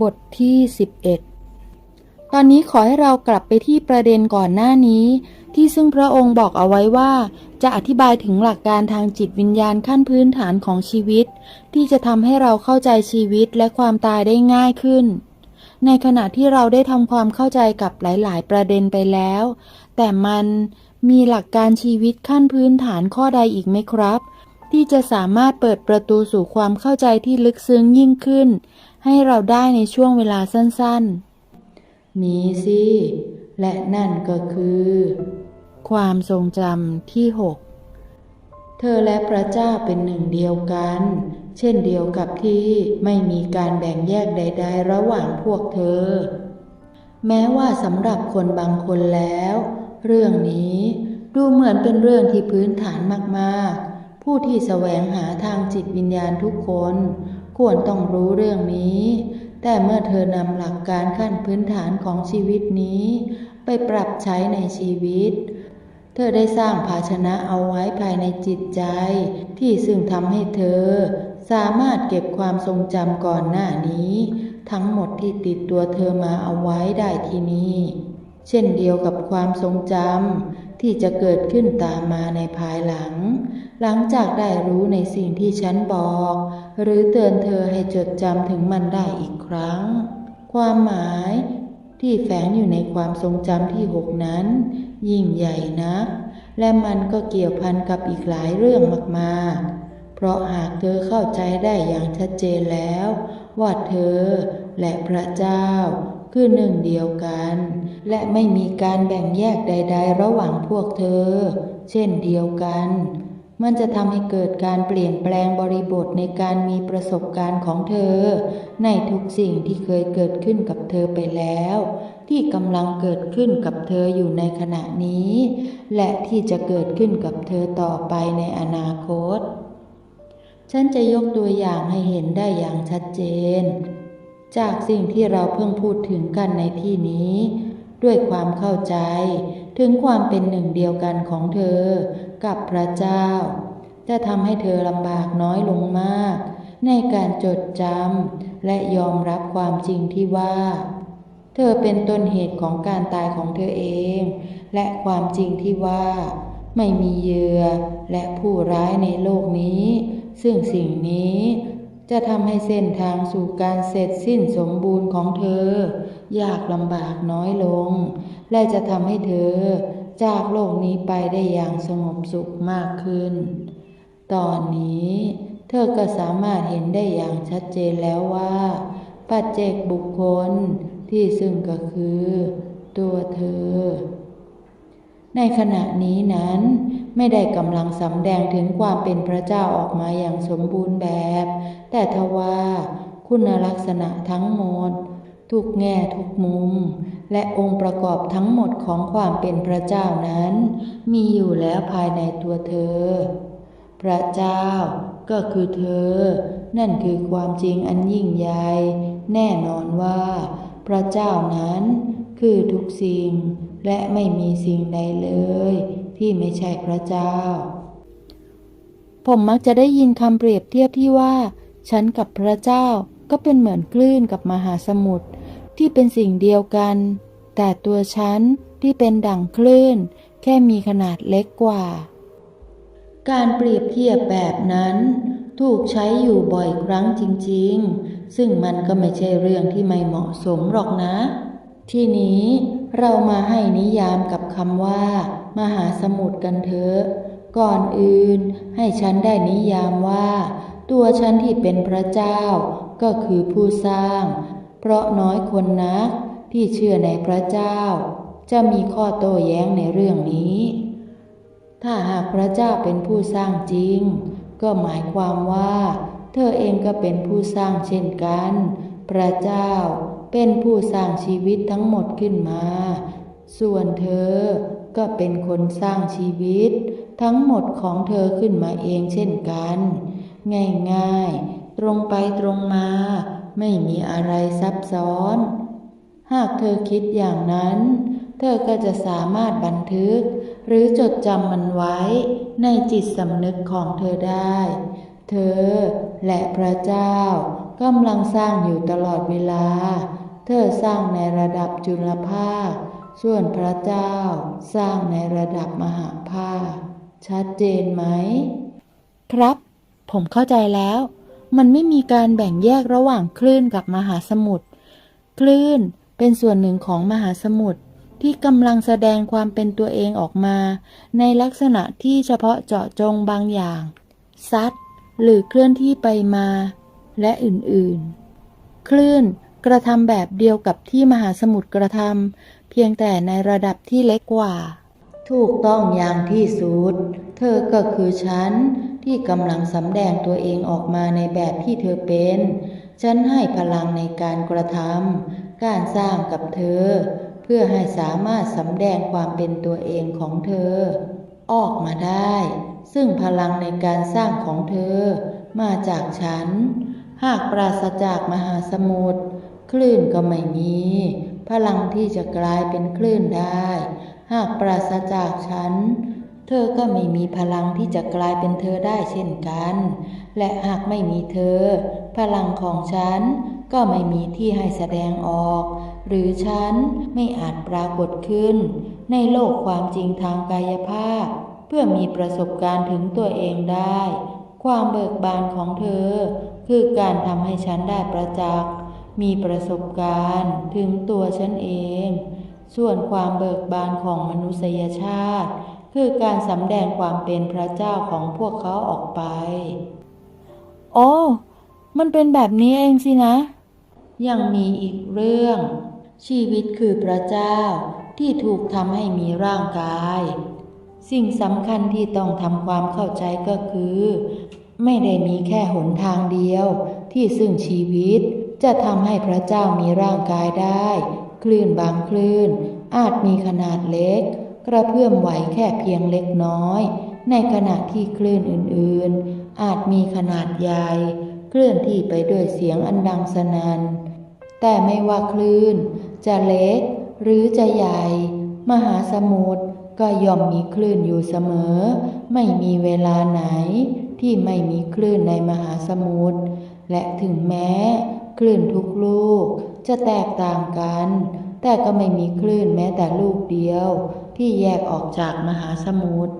บทที่ 11 ตอนนี้ขอให้เรากลับไปที่ประเด็นก่อนหน้านี้ ที่ซึ่งพระองค์บอกเอาไว้ว่า จะอธิบายถึงหลักการทางจิตวิญญาณขั้นพื้นฐานของชีวิต ที่จะทำให้เราเข้าใจชีวิตและความตายได้ง่ายขึ้น ในขณะที่เราได้ทำความเข้าใจกับหลาย ๆ ประเด็นไปแล้ว แต่มันมีหลักการชีวิตขั้นพื้นฐานข้อใดอีกไหมครับ ที่จะสามารถเปิดประตูสู่ความเข้าใจที่ลึกซึ้งยิ่งขึ้น ให้เราได้ในช่วงเวลาสั้นๆ มีสิ และนั่นก็คือ ความทรงจำที่หกเธอและพระเจ้าเป็นหนึ่งเดียวกัน เช่นเดียวกับที่ไม่มีการแบ่งแยกใด ๆ ระหว่างพวกเธอ แม้ว่าสำหรับคนบางคนแล้ว เรื่องนี้ดูเหมือนเป็นเรื่องที่พื้นฐานมากๆ ผู้ที่แสวงหาทางจิตวิญญาณทุกคน ควรต้องรู้เรื่องนี้ แต่เมื่อเธอนำหลักการขั้นพื้นฐานของชีวิตนี้ ไปปรับใช้ในชีวิต เธอได้สร้างภาชนะเอาไว้ภายในจิตใจ ที่ซึ่งทำให้เธอ สามารถเก็บความทรงจำก่อนหน้านี้ ทั้งหมดที่ติดตัวเธอมาเอาไว้ได้ที่นี่เช่นเดียวกับความทรงจำ ที่จะเกิดขึ้นตามมาในภายหลัง หลังจากได้รู้ในสิ่งที่ฉันบอก หรือเตือนเธอให้จดจำถึงมันได้อีกครั้ง ความหมายที่แฝงอยู่ในความทรงจำที่หกนั้น ยิ่งใหญ่นักและมันก็เกี่ยวพันกับอีกหลายเรื่องมากๆ เพราะหากเธอเข้าใจได้อย่างชัดเจนแล้ว ว่าเธอและพระเจ้า คือหนึ่งเดียวกัน และไม่มีการแบ่งแยกใด ๆ ระหว่างพวกเธอ เช่นเดียวกัน มันจะทำให้เกิดการเปลี่ยนแปลงบริบทในการมีประสบการณ์ของเธอ ในทุกสิ่งที่เคยเกิดขึ้นกับเธอไปแล้ว ที่กำลังเกิดขึ้นกับเธออยู่ในขณะนี้ และที่จะเกิดขึ้นกับเธอต่อไปในอนาคต ฉันจะยกตัวอย่างให้เห็นได้อย่างชัดเจน จากสิ่งที่เราเพิ่งพูดถึงกันในที่นี้ ด้วยความเข้าใจ ถึงความเป็นหนึ่งเดียวกันของเธอ กับพระเจ้า จะทำให้เธอลำบากน้อยลงมาก ในการจดจำและยอมรับความจริงที่ว่า เธอเป็นต้นเหตุของการตายของเธอเอง และความจริงที่ว่า ไม่มีเหยื่อและผู้ร้ายในโลกนี้ ซึ่งสิ่งนี้ จะทำให้เส้นทางสู่การเสร็จสิ้นสมบูรณ์ของเธอ ยากลำบากน้อยลง และจะทำให้เธอ จากโลกนี้ไปได้อย่างสงบสุขมากขึ้น ตอนนี้ เธอก็สามารถเห็นได้อย่างชัดเจนแล้วว่า ปัจเจกบุคคลที่ซึ่งก็คือ ตัวเธอ ในขณะนี้นั้นไม่ได้กำลังสำแดงถึงความเป็นพระเจ้าออกมาอย่างสมบูรณ์แบบ แต่ทว่าคุณลักษณะทั้งหมด ทุกแง่ทุกมุม และองค์ประกอบทั้งหมดของความเป็นพระเจ้านั้น มีอยู่แล้วภายในตัวเธอ พระเจ้าก็คือเธอ นั่นคือความจริงอันยิ่งใหญ่แน่นอนว่า พระเจ้านั้นคือทุกสิ่ง และไม่มีสิ่งใดเลย ที่ไม่ใช่พระเจ้า ผมมักจะได้ยินคำเปรียบเทียบที่ว่า ฉันกับพระเจ้าก็เป็นเหมือนคลื่นกับมหาสมุทรที่เป็นสิ่งเดียวกัน แต่ตัวฉันที่เป็นดั่งคลื่น แค่มีขนาดเล็กกว่า การเปรียบเทียบแบบนั้น ถูกใช้อยู่บ่อยครั้งจริง ๆ ซึ่งมันก็ไม่ใช่เรื่องที่ไม่เหมาะสมหรอกนะ ทีนี้ เรามาให้นิยามกับคำว่า มหาสมุทรกันเถอะ ก่อนอื่นให้ฉันได้นิยามว่า ตัวฉันที่เป็นพระเจ้า ก็คือผู้สร้าง เพราะน้อยคนนักที่เชื่อในพระเจ้า จะมีข้อโต้แย้งในเรื่องนี้ ถ้าหากพระเจ้าเป็นผู้สร้างจริง ก็หมายความว่า เธอเองก็เป็นผู้สร้างเช่นกัน พระเจ้า เป็นผู้สร้างชีวิตทั้งหมดขึ้นมา ส่วนเธอก็เป็นคนสร้างชีวิต ทั้งหมดของเธอขึ้นมาเองเช่นกัน ง่ายๆ ตรงไปตรงมา ไม่มีอะไรซับซ้อน หากเธอคิดอย่างนั้น เธอก็จะสามารถบันทึก หรือจดจำมันไว้ในจิตสำนึกของเธอได้ เธอและพระเจ้ากำลังสร้างอยู่ตลอดเวลา ธอสร้างในระดับจุลภาค ส่วนพระเจ้าสร้างในระดับมหาภาค ชัดเจนไหม ครับ ผมเข้าใจแล้ว มันไม่มีการแบ่งแยกระหว่างคลื่นกับมหาสมุทร คลื่นเป็นส่วนหนึ่งของมหาสมุทรที่กำลังแสดงความเป็นตัวเองออกมา ในลักษณะที่เฉพาะเจาะจงบางอย่าง ซัดหรือเคลื่อนที่ไปมา และอื่นๆ คลื่น กระทำแบบเดียวกับที่มหาสมุทรกระทำเพียงแต่ในระดับที่เล็กกว่า ถูกต้องอย่างที่สุด เธอก็คือฉัน ที่กำลังสำแดงตัวเองออกมาในแบบที่เธอเป็น ฉันให้พลังในการกระทำการสร้างกับเธอ เพื่อให้สามารถสำแดงความเป็นตัวเองของเธอ ออกมาได้ ซึ่งพลังในการสร้างของเธอ มาจากฉัน หากปราศจากมหาสมุทร คลื่นก็ไม่มี พลังที่จะกลายเป็นคลื่นได้ หากปราศจากฉัน เธอก็ไม่มีพลังที่จะกลายเป็นเธอได้เช่นกัน และหากไม่มีเธอ พลังของฉันก็ไม่มีที่ให้แสดงออก หรือฉันไม่อาจปรากฏขึ้น ในโลกความจริงทางกายภาพ เพื่อมีประสบการณ์ถึงตัวเองได้ ความเบิกบานของเธอ คือการทำให้ฉันได้ประจักษ์ มีประสบการณ์ถึงตัวฉันเอง ส่วนความเบิกบานของมนุษยชาติ คือการสำแดงความเป็นพระเจ้าของพวกเขาออกไป โอ้มันเป็นแบบนี้เองสินะ ยังมีอีกเรื่อง ชีวิตคือพระเจ้าที่ถูกทำให้มีร่างกาย สิ่งสำคัญที่ต้องทำความเข้าใจก็คือ ไม่ได้มีแค่หนทางเดียวที่ซึ่งชีวิต จะทำให้พระเจ้ามีร่างกายได้ คลื่นบางคลื่น อาจมีขนาดเล็ก กระเพื่อมไหวแค่เพียงเล็กน้อย ในขณะที่คลื่นอื่นๆ อาจมีขนาดใหญ่ เคลื่อนที่ไปด้วยเสียงอันดังสนัน่นแต่ไม่ว่าคลื่น จะเล็ก หรือจะใหญ่ มหาสมุทรก็ย่อมมีคลื่นอยู่เสมอ ไม่มีเวลาไหนที่ไม่มีคลื่นในมหาสมุทรและถึงแม้ คลื่นทุกลูกจะแตกต่างกัน แต่ก็ไม่มีคลื่นแม้แต่ลูกเดียว ที่แยกออกจากมหาสมุทร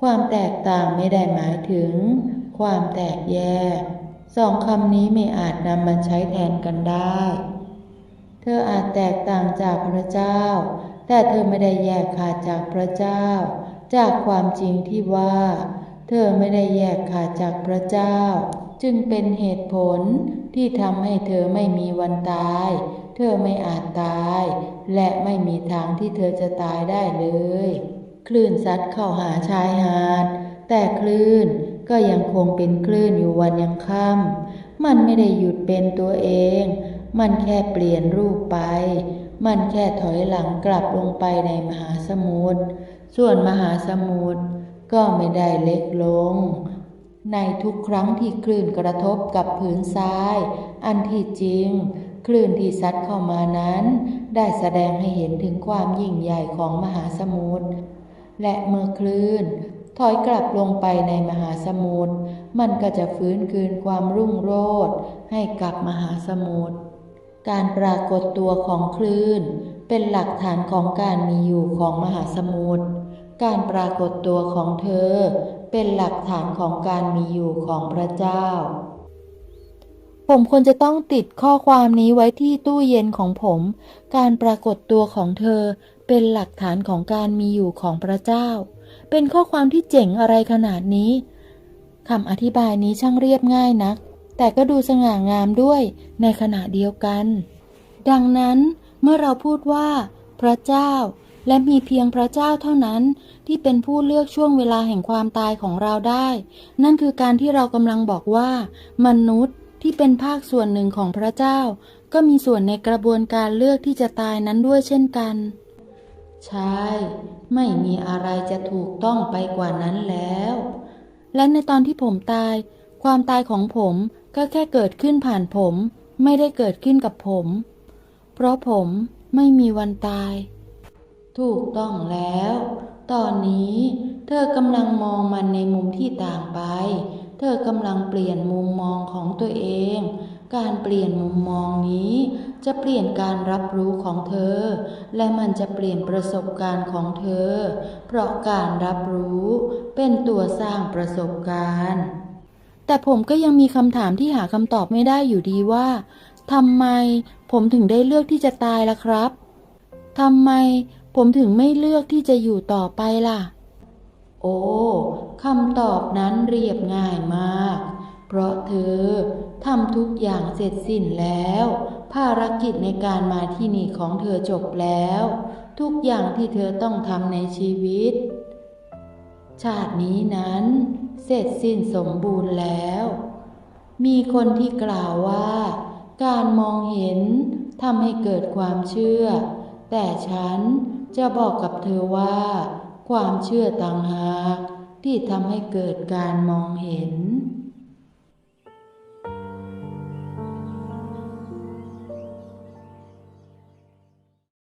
ความแตกต่างไม่ได้หมายถึง ความแตกแยก สองคำนี้ไม่อาจนำมาใช้แทนกันได้ เธออาจแตกต่างจากพระเจ้า แต่เธอไม่ได้แยกขาดจากพระเจ้า จากความจริงที่ว่า เธอไม่ได้แยกขาดจากพระเจ้า จึงเป็นเหตุผลที่ทำให้เธอไม่มีวันตาย เธอไม่อาจตาย และไม่มีทางที่เธอจะตายได้เลย คลื่นซัดเข้าหาชายหาด แต่คลื่นก็ยังคงเป็นคลื่นอยู่วันยังค่ำมันไม่ได้หยุดเป็นตัวเอง มันแค่เปลี่ยนรูปไป มันแค่ถอยหลังกลับลงไปในมหาสมุทรส่วนมหาสมุทร ก็ไม่ได้เล็กลง ในทุกครั้งที่คลื่นกระทบกับผืนทราย อันที่จริง คลื่นที่ซัดเข้ามานั้น ได้แสดงให้เห็นถึงความยิ่งใหญ่ของมหาสมุทรและเมื่อคลื่น ถอยกลับลงไปในมหาสมุทรมันก็จะฟื้นคืนความรุ่งโรจน์ให้กับมหาสมุทรการปรากฏตัวของคลื่น เป็นหลักฐานของการมีอยู่ของมหาสมุทร การปรากฏตัวของเธอเป็นหลักฐานของการมีอยู่ของพระเจ้า ผมควรจะต้องติดข้อความนี้ไว้ที่ตู้เย็นของผม การปรากฏตัวของเธอเป็นหลักฐานของการมีอยู่ของพระเจ้า เป็นข้อความที่เจ๋งอะไรขนาดนี้คำอธิบายนี้ช่างเรียบง่ายนัก แต่ก็ดูสง่างามด้วยในขณะเดียวกัน ดังนั้นเมื่อเราพูดว่า พระเจ้า และมีเพียงพระเจ้าเท่านั้นที่เป็นผู้เลือกช่วงเวลาแห่งความตายของเราได้ นั่นคือการที่เรากำลังบอกว่า มนุษย์ที่เป็นภาคส่วนหนึ่งของพระเจ้า ก็มีส่วนในกระบวนการเลือกที่จะตายนั้นด้วยเช่นกัน ใช่ ไม่มีอะไรจะถูกต้องไปกว่านั้นแล้ว และในตอนที่ผมตาย ความตายของผมก็แค่เกิดขึ้นผ่านผม ไม่ได้เกิดขึ้นกับผม เพราะผมไม่มีวันตาย ถูกต้องแล้ว ตอนนี้เธอกำลังมองมันในมุมที่ต่างไป เธอกำลังเปลี่ยนมุมมองของตัวเอง การเปลี่ยนมุมมองนี้ จะเปลี่ยนการรับรู้ของเธอ และมันจะเปลี่ยนประสบการณ์ของเธอ เพราะการรับรู้เป็นตัวสร้างประสบการณ์ แต่ผมก็ยังมีคำถามที่หาคำตอบไม่ได้อยู่ดีว่าทำไมผมถึงได้เลือกที่จะตายล่ะครับทำไม ผมถึงไม่เลือกที่จะอยู่ต่อไปล่ะ โอ้คำตอบนั้นเรียบง่ายมาก เพราะเธอทำทุกอย่างเสร็จสิ้นแล้ว ภารกิจในการมาที่นี่ของเธอจบแล้ว ทุกอย่างที่เธอต้องทำในชีวิต ชาตินี้นั้น เสร็จสิ้นสมบูรณ์แล้ว มีคนที่กล่าวว่า การมองเห็นทำให้เกิดความเชื่อ แต่ฉัน จะบอกกับเธอว่า ความเชื่อต่างหากที่ทำให้เกิดการมองเห็น